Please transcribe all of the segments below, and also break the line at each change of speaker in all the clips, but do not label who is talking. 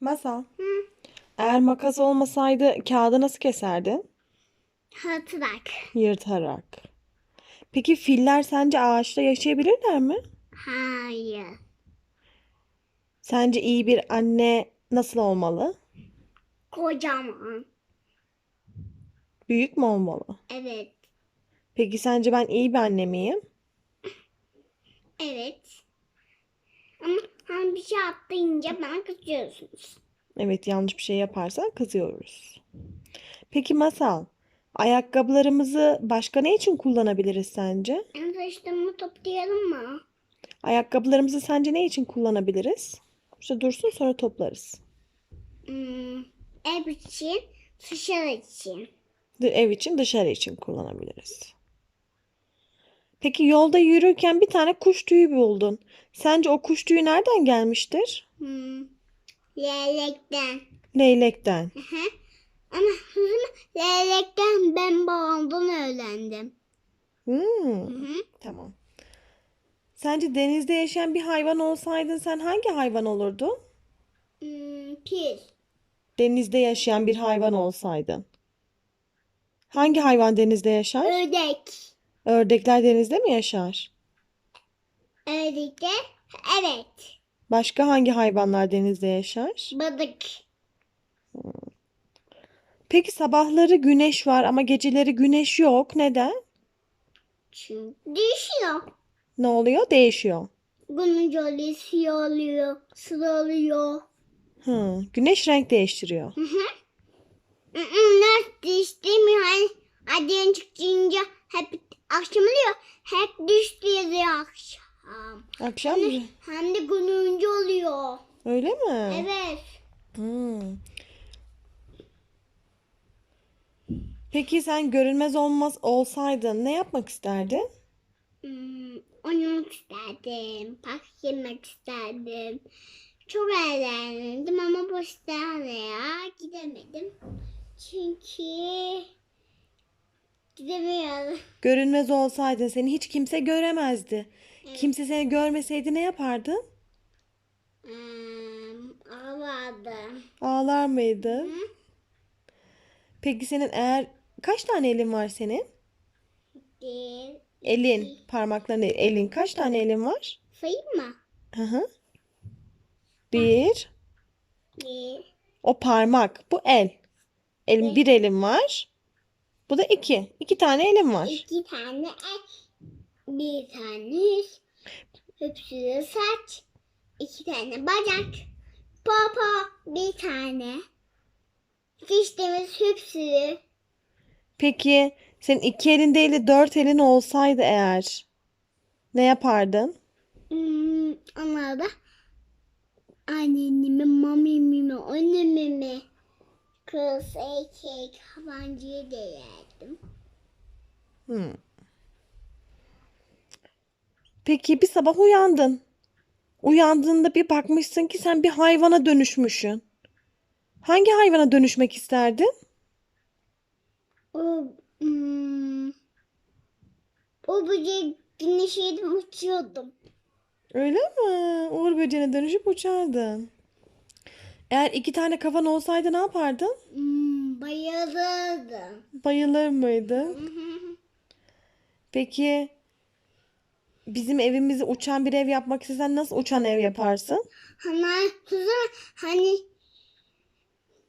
Masal. Eğer makas olmasaydı kağıdı nasıl keserdin?
Hatırak.
Yırtarak. Peki filler sence ağaçta yaşayabilirler mi?
Hayır.
Sence iyi bir anne nasıl olmalı?
Kocaman.
Büyük mü olmalı?
Evet.
Peki sence ben iyi bir anne miyim?
Evet. Ama hani bir şey atlayınca bana kızıyorsunuz.
Evet yanlış bir şey yaparsan kızıyoruz. Peki Masal, ayakkabılarımızı başka ne için kullanabiliriz sence?
En saçlarımı toplayalım mı?
Ayakkabılarımızı sence ne için kullanabiliriz? İşte dursun sonra toplarız.
Hmm, ev için, dışarı için.
Ev için dışarı için kullanabiliriz. Peki yolda yürürken bir tane kuş tüyü buldun. Sence o kuş tüyü nereden gelmiştir?
Hmm, leylekten.
Leylekten.
Aha. Ama hızımı leylekten ben babamdan öğrendim.
Hmm,
Hı hı.
tamam. Sence denizde yaşayan bir hayvan olsaydın sen hangi hayvan olurdun?
Hmm, pil.
Denizde yaşayan bir hayvan olsaydın. Hangi hayvan denizde yaşar?
Ördek.
Ördekler denizde mi yaşar?
Ördek de evet.
Başka hangi hayvanlar denizde yaşar?
Balık.
Peki sabahları güneş var ama geceleri güneş yok. Neden?
Çünkü düşüyor.
Ne oluyor? Değişiyor.
Bunun jolly siyah oluyor. Sıra oluyor.
Hı, güneş renk değiştiriyor.
Hı hı. Nasıl değiştirmiyor? Hani adıyan çıkınca hep akşam oluyor. Hep düştüğü akşam.
Akşam mı?
Hem de gününce oluyor.
Öyle mi?
Evet.
Hmm. Peki sen görünmez olmaz olsaydın ne yapmak isterdin?
Hmm, oynamak isterdim. Park yemek isterdim. Çok eğlendim ama bu ya gidemedim. Çünkü gidemiyorum.
Görünmez olsaydın seni hiç kimse göremezdi. Kimse seni görmeseydi ne yapardın?
Hmm, ağladım.
Ağlar mıydın?
Hı?
Peki senin eğer kaç tane elin var senin?
Bir,
Elin, parmakların değil, elin kaç tane elin var?
sayayım mı?
Hı hı. Bir.
Bir,
O parmak, bu el. Elim bir elim var. Bu da iki. İki tane elim var.
iki tane el, bir tane yüz, hepsi saç, iki tane bacak, popo, bir tane, dişlerimiz hepsi,
Peki senin iki elin değil de dört elin olsaydı eğer ne yapardın?
hmm, onlar da annemi, mamimi, annemi, kız, erkek, yabancıyı da yerdim.
Hmm. Peki bir sabah uyandın. Uyandığında bir bakmışsın ki sen bir hayvana dönüşmüşsün. Hangi hayvana dönüşmek isterdin?
O, hmm, o böceği güneş yedim uçuyordum.
Öyle mi? Uğur böceğine dönüşüp uçardın. Eğer iki tane kafan olsaydı ne yapardın?
Hmm, bayılırdım.
Bayılır mıydın? Peki bizim evimizi uçan bir ev yapmak istesen nasıl uçan ev yaparsın?
Hani kızım hani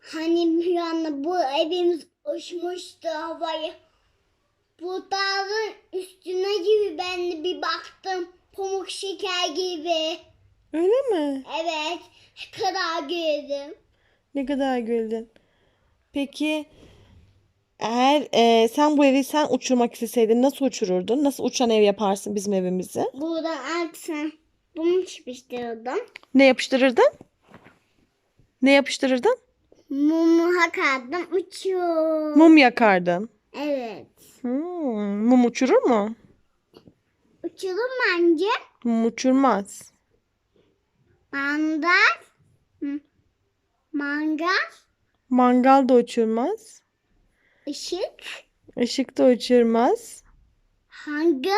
hani bir anda bu evimiz uçmuştu havaya. Bu dağın üstüne gibi ben de bir baktım. Pamuk şeker gibi.
Öyle mi?
Evet. Kadar girdim.
Ne kadar güldün. Peki eğer e, sen bu evi sen uçurmak isteseydin nasıl uçururdun? Nasıl uçan ev yaparsın bizim evimizi?
Buradan aksan bunu çıkıştırdım.
Ne yapıştırırdın? Ne yapıştırırdın?
Mumu hakardım uçuyor.
Mum yakardın.
Evet.
Hmm, mum uçurur mu?
Uçurum bence.
Mum uçurmaz.
Mandal. Hı. Mangal.
Mangal da uçurmaz.
ışık.
Işık da uçurmaz.
Hangi?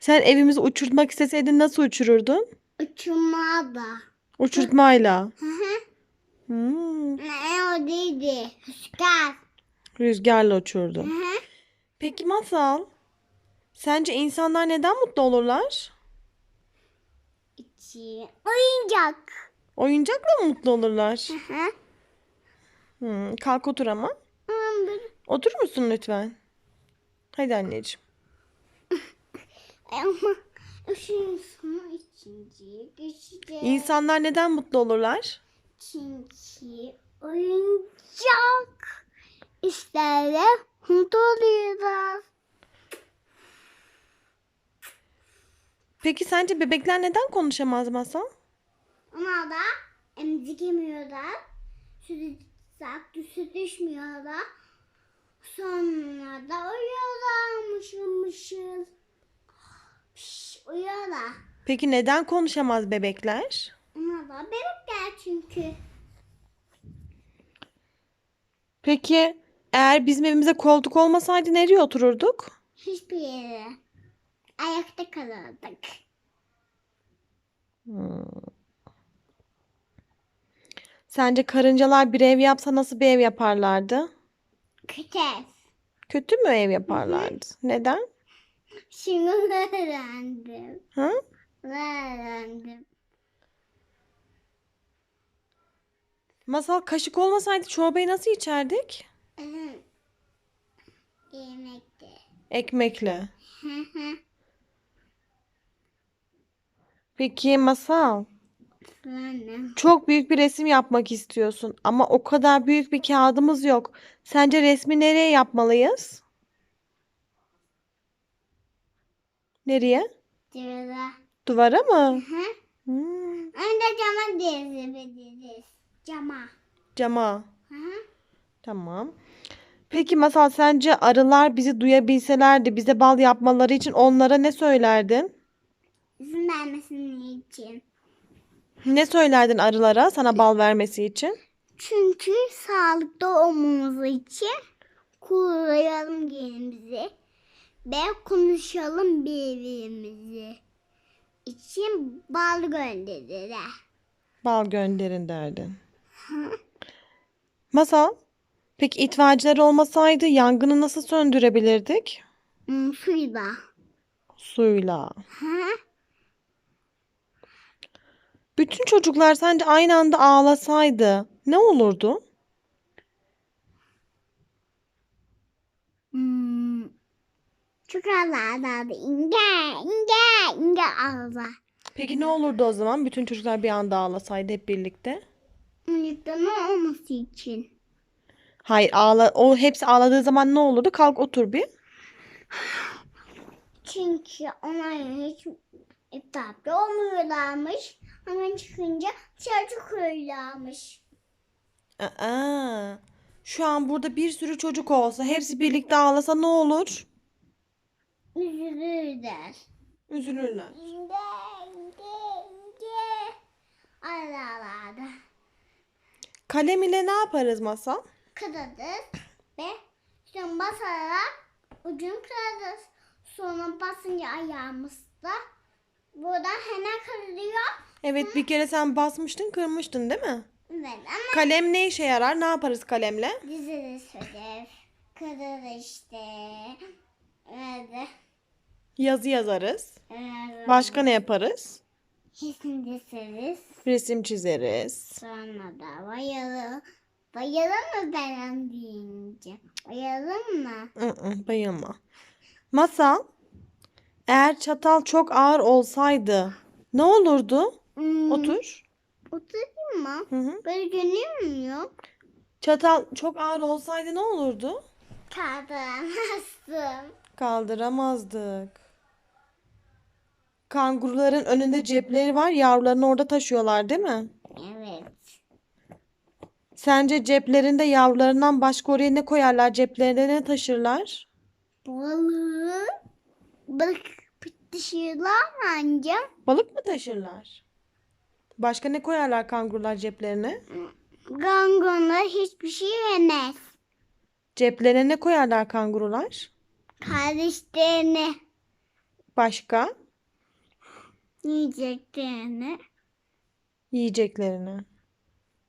Sen evimizi uçurtmak isteseydin nasıl uçururdun?
Uçurma da.
Uçurtmayla.
Hı hı.
Hmm,
Ne o değildi. Rüzgar.
rüzgarla uçurdu.
Hı hı.
Peki Masal, sence insanlar neden mutlu olurlar?
İçi. Oyuncak.
Oyuncakla mı mutlu olurlar?
Hı hı.
Hmm, kalk otur ama.
Aman bir-
Otur musun lütfen? Hadi anneciğim.
Ama üşüyorsun ikinciye geçeceğiz.
İnsanlar neden mutlu olurlar?
Çünkü oyuncak işlerle mutlu oluyorlar.
Peki sence bebekler neden konuşamaz Masal?
Onlar da emzik yemiyorlar. Sütü saklı süt içmiyorlar. Sonra da uyuyorlar mışıl mışıl. Piş, uyuyorlar.
Peki neden konuşamaz bebekler?
Onlar da bebekler çünkü.
Peki eğer bizim evimize koltuk olmasaydı nereye otururduk?
Hiçbir yere. Ayakta kalırdık.
Sence karıncalar bir ev yapsa nasıl bir ev yaparlardı?
Kötü.
Kötü mü ev yaparlardı? Neden?
Şimdi öğrendim.
Ha?
Öğrendim.
Masal kaşık olmasaydı çorbayı nasıl içerdik?
Yemekte.
Ekmekle.
Hı hı.
Peki Masal,
Öğrendim.
çok büyük bir resim yapmak istiyorsun ama o kadar büyük bir kağıdımız yok. Sence resmi nereye yapmalıyız? Nereye?
Duvara.
Duvara mı?
Hı.
Hmm,
Önce cama diziliriz. Cama.
cama.
Hı hı.
Tamam. Peki Masal sence arılar bizi duyabilselerdi bize bal yapmaları için onlara ne söylerdin?
İzin vermesinin için.
Ne söylerdin arılara sana bal vermesi için?
Çünkü sağlıklı olmamız için koruyalım kendimizi ve konuşalım birbirimizi için bal gönderirler.
Bal gönderin derdin. Masal, peki itfaiyeciler olmasaydı yangını nasıl söndürebilirdik?
Hmm, suyla.
Suyla.
Hı?
Bütün çocuklar sence aynı anda ağlasaydı ne olurdu?
Hmm. Çok ağlardı. İnge, inge, inge ağlar.
Peki ne olurdu o zaman bütün çocuklar bir anda ağlasaydı hep birlikte?
Birlikte ne olması için?
Hayır, ağla o hepsi ağladığı zaman ne olurdu? Kalk otur bir.
Çünkü onlar hiç etrafta olmuyorlarmış. Hemen çıkınca çocuk uyuyorlarmış.
Aa, şu an burada bir sürü çocuk olsa, hepsi birlikte ağlasa ne olur?
Üzülürler.
Üzülürler.
Ağlarlardı.
Kalem ile ne yaparız Masal?
Kırarız ve sonra basarak ucunu kırarız. Sonra basınca ayağımızda buradan hemen kırılıyor.
Evet bir kere sen basmıştın, kırmıştın değil mi?
Evet ama
Kalem ne işe yarar? Ne yaparız kalemle?
dizeriz ödev. Kırılır işte. Evet.
Yazı yazarız.
evet.
Başka ne yaparız?
Kesin dizeriz.
Resim çizeriz.
Sonra da bayılı. Bayılır mı ben deyince? Bayılır mı?
Hı-hı, bayılma. Masal, eğer çatal çok ağır olsaydı ne olurdu?
Hmm,
Otur.
Oturayım mı?
Hı hı.
Böyle görünmüyor.
Çatal çok ağır olsaydı ne olurdu?
Kaldıramazsın.
Kaldıramazdık. Kanguruların önünde cepleri var, yavrularını orada taşıyorlar, değil mi?
Evet.
Sence ceplerinde yavrularından başka oraya ne koyarlar? Ceplerinde ne taşırlar?
Balığı balık dışıyorlar anca.
Balık mı taşırlar? Başka ne koyarlar kangurular ceplerine?
Gangonlar hiçbir şey yemez.
Ceplerine ne koyarlar kangurular?
Kardeşlerini
Başka?
yiyeceklerini
Yiyeceklerini.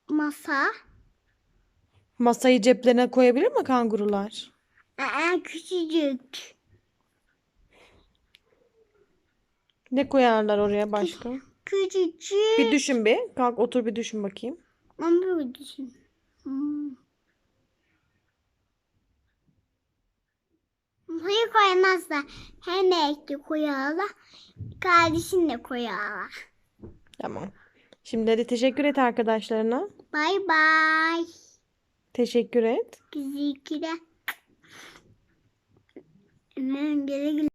masa.
Masayı ceplerine koyabilir mi kangurular?
Aa, küçücük.
Ne koyarlar oraya başka?
Küçücük.
Bir düşün bir. Kalk otur bir düşün bakayım.
Ben böyle düşün. Hmm. Masayı koymazlar. Hem ekli koyarlar. Kardeşini de koyarlar.
Tamam. Şimdi hadi teşekkür et arkadaşlarına.
Bay bay.
Teşekkür et.
Güle. Güle güle.